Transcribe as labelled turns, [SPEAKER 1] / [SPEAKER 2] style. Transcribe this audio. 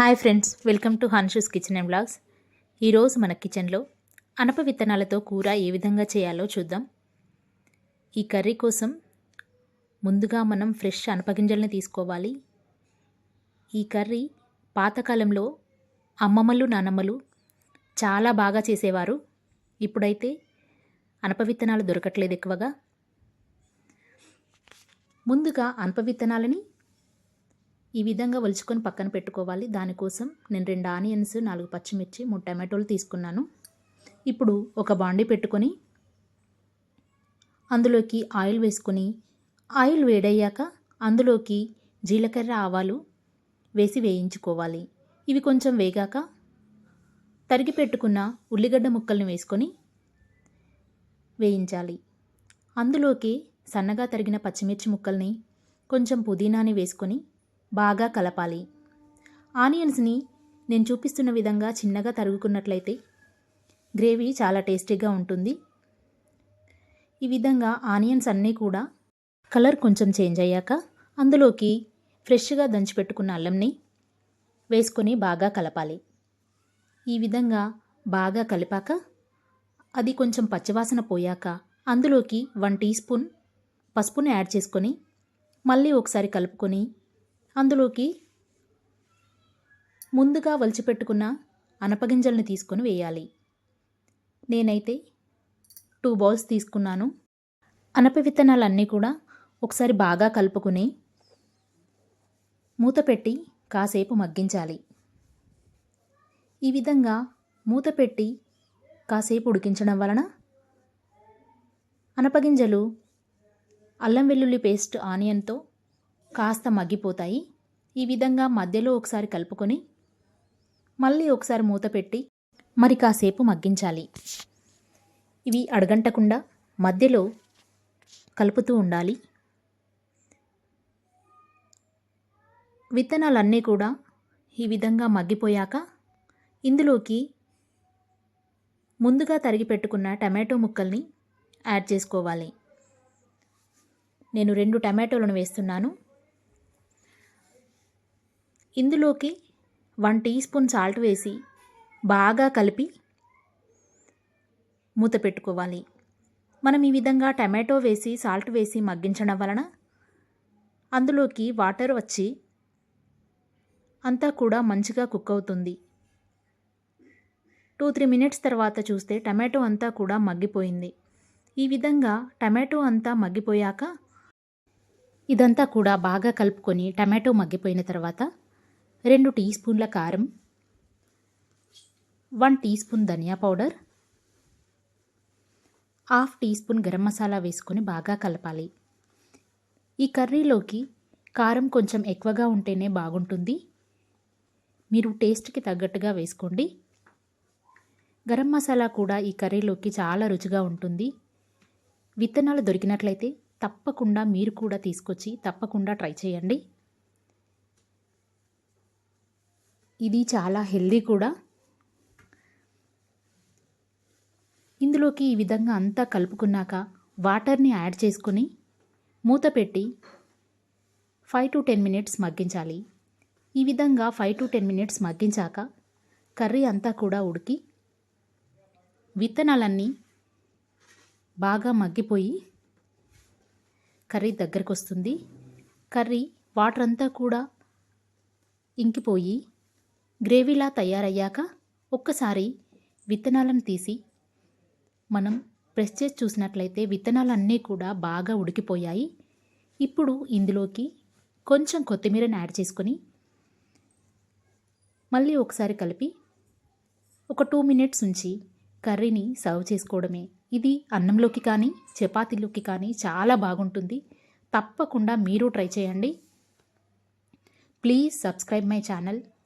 [SPEAKER 1] Hi friends welcome to Hanshu's kitchen and blogs. ఈరోజు మన కిచెన్లో అనప విత్తనాలతో కూర ఏ విధంగా చేయాలో చూద్దాం. ఈ కర్రీ కోసం ముందుగా మనం ఫ్రెష్ అనపగింజల్ని తీసుకోవాలి. ఈ కర్రీ పాతకాలంలో అమ్మమ్మలు నానమ్మలు చాలా బాగా చేసేవారు. ఇప్పుడైతే అనప విత్తనాలు దొరకట్లేదు ఎక్కువగా. ముందుగా అనప విత్తనాలని ఈ విధంగా ఒలుచుకొని పక్కన పెట్టుకోవాలి. దానికోసం నేను రెండు ఆనియన్స్ నాలుగు పచ్చిమిర్చి మూడు టమాటోలు తీసుకున్నాను. ఇప్పుడు ఒక బాండి పెట్టుకొని అందులోకి ఆయిల్ వేసుకొని ఆయిల్ వేడయ్యాక అందులోకి జీలకర్ర ఆవాలు వేసి వేయించుకోవాలి. ఇవి కొంచెం వేగాక తరిగి పెట్టుకున్న ఉల్లిగడ్డ ముక్కల్ని వేసుకొని వేయించాలి. అందులోకి సన్నగా తరిగిన పచ్చిమిర్చి ముక్కల్ని కొంచెం పుదీనాని వేసుకొని బాగా కలపాలి. ఆనియన్స్ని నేను చూపిస్తున్న విధంగా చిన్నగా తరుగుకున్నట్లయితే గ్రేవీ చాలా టేస్టీగా ఉంటుంది. ఈ విధంగా ఆనియన్స్ అన్నీ కూడా కలర్ కొంచెం చేంజ్ అయ్యాక అందులోకి ఫ్రెష్గా దంచిపెట్టుకున్న అల్లంని వేసుకొని బాగా కలపాలి. ఈ విధంగా బాగా కలిపాక అది కొంచెం పచ్చివాసన పోయాక అందులోకి వన్ టీ స్పూన్ పసుపుని యాడ్ చేసుకొని మళ్ళీ ఒకసారి కలుపుకొని అందులోకి ముందుగా వలిచిపెట్టుకున్న అనపగింజల్ని తీసుకొని వేయాలి. నేనైతే టూ బౌల్స్ తీసుకున్నాను. అనప విత్తనాలన్నీ కూడా ఒకసారి బాగా కలుపుకొని మూత పెట్టి కాసేపు మగ్గించాలి. ఈ విధంగా మూత పెట్టి కాసేపు ఉడికించడం వలన అనపగింజలు అల్లం వెల్లుల్లి పేస్ట్ ఆనియన్తో కాస్త మగ్గిపోతాయి. ఈ విధంగా మధ్యలో ఒకసారి కలుపుకొని మళ్ళీ ఒకసారి మూత పెట్టి మరి కాసేపు మగ్గించాలి. ఇవి అడగంటకుండా మధ్యలో కలుపుతూ ఉండాలి. విత్తనాలన్నీ కూడా ఈ విధంగా మగ్గిపోయాక ఇందులోకి ముందుగా తరిగి పెట్టుకున్న టమాటో ముక్కల్ని యాడ్ చేసుకోవాలి. నేను రెండు టమాటోలను వేస్తున్నాను. ఇందులోకి వన్ టీ స్పూన్ సాల్ట్ వేసి బాగా కలిపి మూత పెట్టుకోవాలి. మనం ఈ విధంగా టమాటో వేసి సాల్ట్ వేసి మగ్గించడం వలన అందులోకి వాటర్ వచ్చి అంతా కూడా మంచిగా కుక్ అవుతుంది. టూ త్రీ మినిట్స్ తర్వాత చూస్తే టమాటో అంతా కూడా మగ్గిపోయింది. ఈ విధంగా టమాటో అంతా మగ్గిపోయాక ఇదంతా కూడా బాగా కలుపుకొని టమాటో మగ్గిపోయిన తర్వాత రెండు టీ స్పూన్ల కారం one teaspoon dhania powder half teaspoon garam masala వేసుకొని బాగా కలపాలి. ఈ కర్రీలోకి కారం కొంచెం ఎక్కువగా ఉంటేనే బాగుంటుంది. మీరు టేస్ట్కి తగ్గట్టుగా వేసుకోండి. గరం మసాలా కూడా ఈ కర్రీలోకి చాలా రుచిగా ఉంటుంది. విత్తనాలు దొరికినట్లయితే తప్పకుండా మీరు కూడా తీసుకొచ్చి తప్పకుండా ట్రై చేయండి. ఇది చాలా హెల్దీ కూడా. ఇందులోకి ఈ విధంగా అంతా కలుపుకున్నాక వాటర్ని యాడ్ చేసుకొని మూత పెట్టి ఫైవ్ టు టెన్ మినిట్స్ మగ్గించాలి. ఈ విధంగా ఫైవ్ టు టెన్ మినిట్స్ మగ్గించాక కర్రీ అంతా కూడా ఉడికి విత్తనాలన్నీ బాగా మగ్గిపోయి కర్రీ దగ్గరకు వస్తుంది కర్రీ వాటర్ అంతా కూడా ఇంకిపోయి గ్రేవీలా తయారయ్యాక ఒక్కసారి విత్తనాలను తీసి మనం ప్రెస్ చేసి చూసినట్లయితే విత్తనాలన్నీ కూడా బాగా ఉడికిపోయాయి. ఇప్పుడు ఇందులోకి కొంచెం కొత్తిమీరని యాడ్ చేసుకొని మళ్ళీ ఒకసారి కలిపి ఒక టూ మినిట్స్ ఉంచి కర్రీని సర్వ్ చేసుకోవడమే. ఇది అన్నంలోకి కానీ చపాతీలోకి కానీ చాలా బాగుంటుంది. తప్పకుండా మీరు ట్రై చేయండి. Please subscribe my channel.